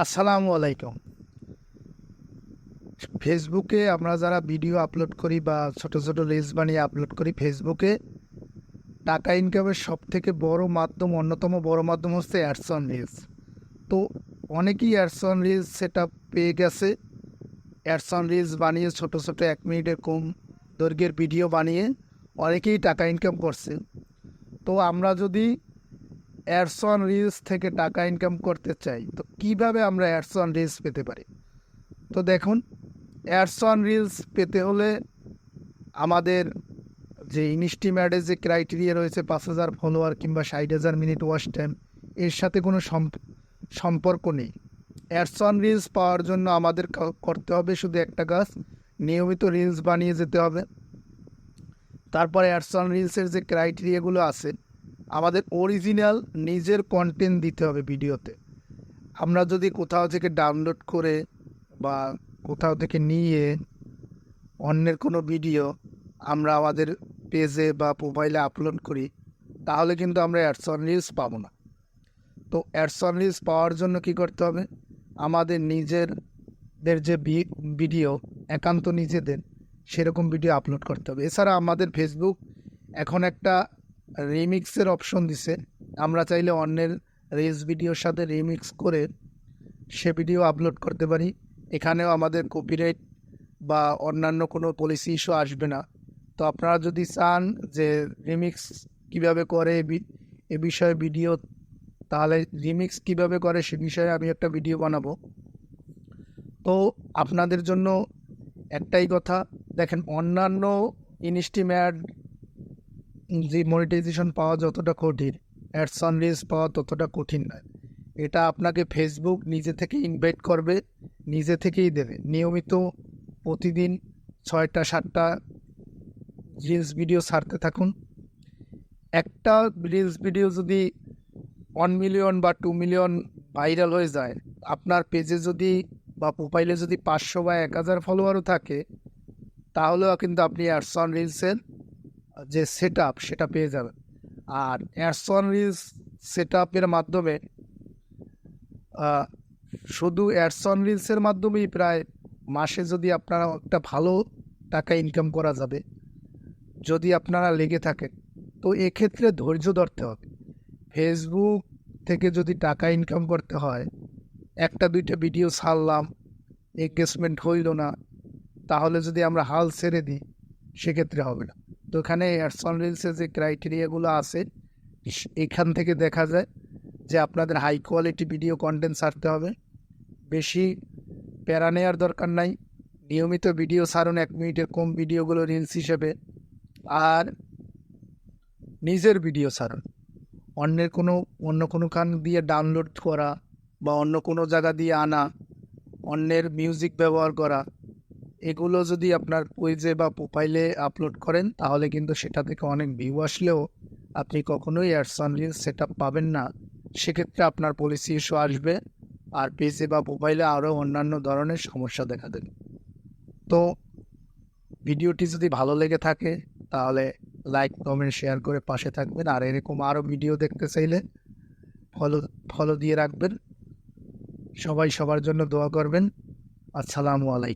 আসসালামু আলাইকুম। ফেসবুকে আমরা যারা ভিডিও আপলোড করি বা ছোট ছোট রিলস বানিয়ে আপলোড করি, ফেসবুকে টাকা ইনকামের সব থেকে বড় মাধ্যম, অন্যতম বড় মাধ্যম হচ্ছে অ্যাডস অন রিলস তো অনেকেই অ্যাডস অন রিলস সেটা পেয়ে গেছে। অ্যাডস অন রিলস বানিয়ে ছোট ছোট এক মিনিটের কম দৈর্ঘ্যের ভিডিও বানিয়ে অনেকেই টাকা ইনকাম করছে। তো আমরা যদি অ্যাডস অন রিলস থেকে টাকা ইনকাম করতে চাই, তো কীভাবে আমরা অ্যাডস অন রিলস পেতে পারি? তো দেখুন অ্যাডস অন রিলস পেতে হলে আমাদের যে ইনস্টিম্যাডে যে ক্রাইটেরিয়া রয়েছে, পাঁচ হাজার ফলোয়ার কিংবা ষাট হাজার মিনিট ওয়াচ টাইম এর সাথে কোনো সম্প- সম্পর্ক নেই। অ্যাডস অন রিলস পাওয়ার জন্য আমাদের করতে হবে শুধু একটা কাজ, নিয়মিত রিলস বানিয়ে যেতে হবে। তারপরে অ্যাডস অন রিলসের যে ক্রাইটেরিয়াগুলো আছে আমাদের অরিজিনাল নিজের কন্টেন্ট দিতে হবে ভিডিওতে। আমরা যদি কোথাও থেকে ডাউনলোড করে বা কোথাও থেকে নিয়ে অন্যের কোনো ভিডিও আমরা আমাদের পেজে বা প্রোফাইলে আপলোড করি, তাহলে কিন্তু আমরা অ্যাডস অন রিলস পাবো না। তো অ্যাডস অন রিলস পাওয়ার জন্য কি করতে হবে? আমাদের নিজেরদের যে ভিডিও একান্ত নিজেদের, সেরকম ভিডিও আপলোড করতে হবে। এছাড়া আমাদের ফেসবুক এখন একটা রিমিক্সের অপশন দিছে। আমরা চাইলে অন্যের রিলস ভিডিওর সাথে রিমিক্স করে সে ভিডিও আপলোড করতে পারি। এখানেও আমাদের কপিরাইট বা অন্যান্য কোনো পলিসি ইস্যু আসবে না। তো আপনারা যদি চান যে রিমিক্স কীভাবে করে এ বিষয়ে ভিডিও, তাহলে রিমিক্স কীভাবে করে সে বিষয়ে আমি একটা ভিডিও বানাবো। তো আপনাদের জন্য একটাই কথা, দেখেন অন্যান্য ইনস্টিম্যাট যে মনিটাইজেশন পাওয়া যতটা কঠিন অ্যাডস অন রিলস পাওয়া ততটা কঠিন নয়। এটা আপনাকে ফেসবুক নিজে থেকে ইনভাইট করবে, নিজে থেকেই দেবে। নিয়মিত প্রতিদিন ছয়টা, সাতটা রিলস ভিডিও ছাড়তে থাকুন। একটা রিলস ভিডিও যদি ওয়ান মিলিয়ন বা টু মিলিয়ন ভাইরাল হয়ে যায়, আপনার পেজে যদি বা প্রোফাইলে যদি পাঁচশো বা এক হাজার ফলোয়ারও থাকে, তাহলেও কিন্তু আপনি অ্যাডস অন রিলসের যে সেট সেটা পেয়ে যাবেন। আর অ্যাডস অন রিলস সেট আপের মাধ্যমে শুধু অ্যাডস অন রিলসের মাধ্যমেই প্রায় মাসে যদি আপনারা একটা ভালো টাকা ইনকাম করা যাবে, যদি আপনারা লেগে থাকেন, তো এক্ষেত্রে ধৈর্য ধরতে হবে। ফেসবুক থেকে যদি টাকা ইনকাম করতে হয়, একটা দুইটা ভিডিও ছাড়লাম এঙ্গেজমেন্ট হইল না, তাহলে যদি আমরা হাল ছেড়ে দিই, সেক্ষেত্রে হবে না। তো এখানে অ্যাডস অন রিলসের যে ক্রাইটেরিয়াগুলো আছে এখান থেকে দেখা যায় যে আপনাদের হাই কোয়ালিটি ভিডিও কন্টেন্ট ছাড়তে হবে। বেশি প্যারা নেওয়ার দরকার নাই। নিয়মিত ভিডিও ছাড়ুন এক মিনিটের কম ভিডিওগুলো রিলস হিসেবে। আর নিজের ভিডিও ছাড়ুন। অন্যের কোনো অন্য কোনো খান দিয়ে ডাউনলোড করা বা অন্য কোনো জায়গা দিয়ে আনা অন্যের মিউজিক ব্যবহার করা এগুলো যদি আপনার পেজে বা প্রোফাইলে আপলোড করেন, তাহলে কিন্তু সেটা থেকে অনেক ভিউ আসলেও আপনি কখনোই অ্যাডস অন রিলস সেট পাবেন না। সেক্ষেত্রে আপনার পলিসি ইস্যু আসবে, আর পেজে বা প্রোফাইলে আরও অন্যান্য ধরনের সমস্যা দেখা দেবে। তো ভিডিওটি যদি ভালো লেগে থাকে, তাহলে লাইক কমেন্ট শেয়ার করে পাশে থাকবেন। আর এরকম আরও ভিডিও দেখতে চাইলে ফলো ফলো দিয়ে রাখবেন। সবাই সবার জন্য দোয়া করবেন। আসসালামু আলাইকুম।